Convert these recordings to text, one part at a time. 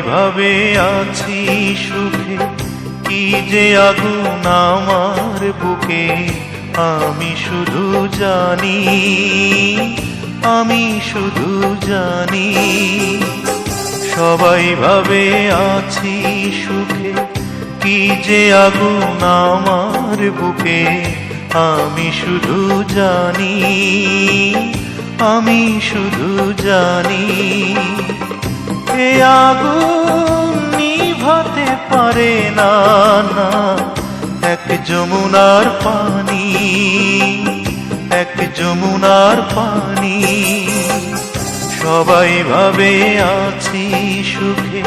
ভাবে আছি সুখে? কি যে আগুন আমার বুকে? আমি শুধু জানি, আমি শুধু জানি। সবাই ভাবে আছি সুখে। কি যে আগুন আমার বুকে? আমি শুধু জানি, আমি শুধু জানি। এ আগুন নিভাতে পারে না না। এক যমুনার পানি, এক যমুনার পানি। সবাই ভাবে আছি সুখে,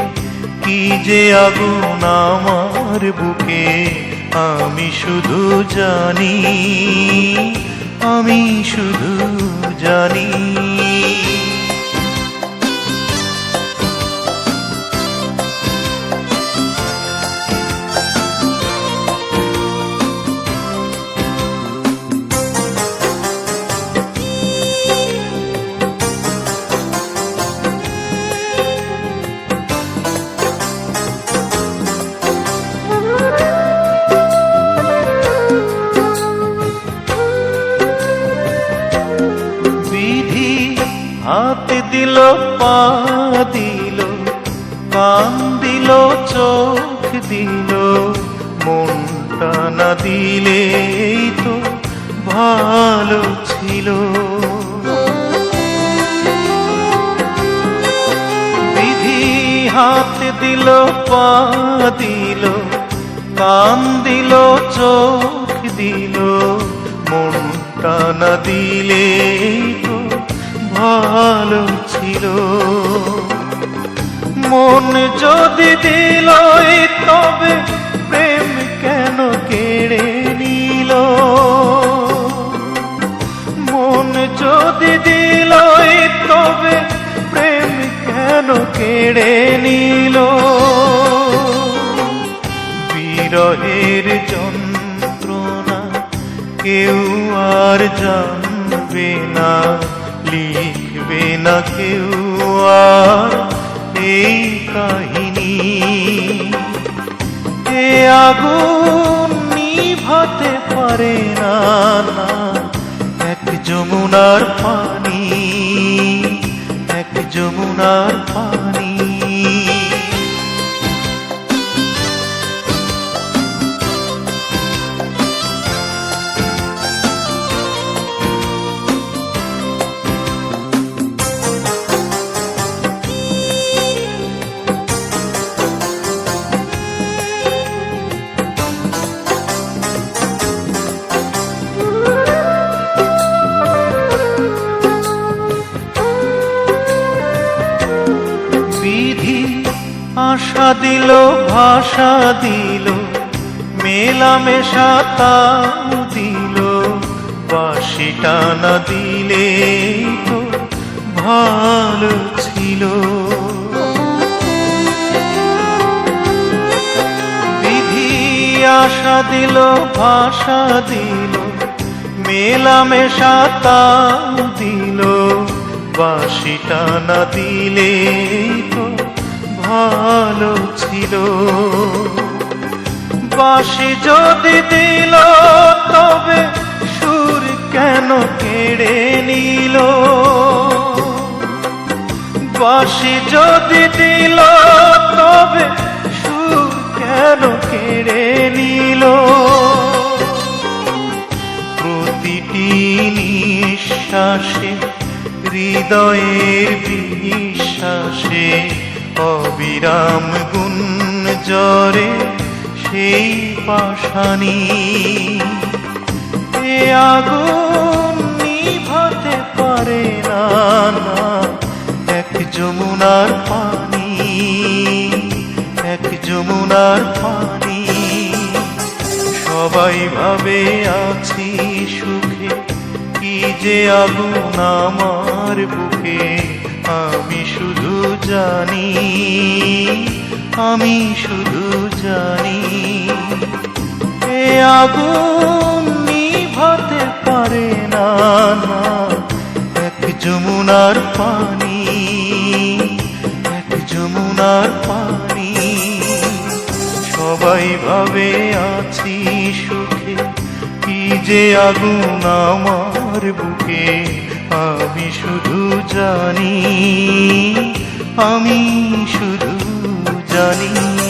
কি যে আগুন আমার বুকে, আমি শুধু জানি, আমি শুধু জানি। হাত দিল, পা দিল, কান দিল, চোখ দিল মনটা না দিলে তো ভালো ছিল। বিধি হাত দিল, পা দিল, কান দিল, চোখ দিল মনটা না দিলে ভালো ছিল। মন যদি দিল তবে প্রেম কেন কেড়ে নিল? মন যদি দিল তবে প্রেম কেন কেড়ে নিল? বিরহের যন্ত্রণা কেউ আর জানবে না। লিখবে না কেউ আর এই কাহিনী। এ আগুন নিভাতে পারে না না, এক যমুনার পানি, এক যমুনার পানি। আশা দিল, ভাষা দিল, মেলামেশা তাও দিল। বাসি টানা দিলে তো ভালো ছিল। বিধি আশা দিল, ভাষা দিল, মেলামেশা তাও দিল। বাসিটা না দিলে তো ভালো ছিল। বাসি যদি দিল, তবে সুর কেন কেড়ে নিল? বাসি যদি দিল, তবে সুর কেন কেড়ে নিল? প্রতিটি নিঃশ্বাসে, হৃদয়ের বিশ্বাসে অবিরাম গুণ জরে সেই পাশানি। এ আগুন নিভাতে পারে না এক যমুনার পানি, এক যমুনার পানি। সবাই ভাবে আছি সুখে, কি যে আগুন আমার বুকে। আমি শুধু জানি, আমি শুধু জানি, এ আগুন নিভাতে পারে না না, এক যমুনার পানি, এক যমুনার পানি। সবাই ভাবে আছি সুখে, কি যে আগুন আমার বুকে। আমি শুধু জানি আমি শুধু জানি।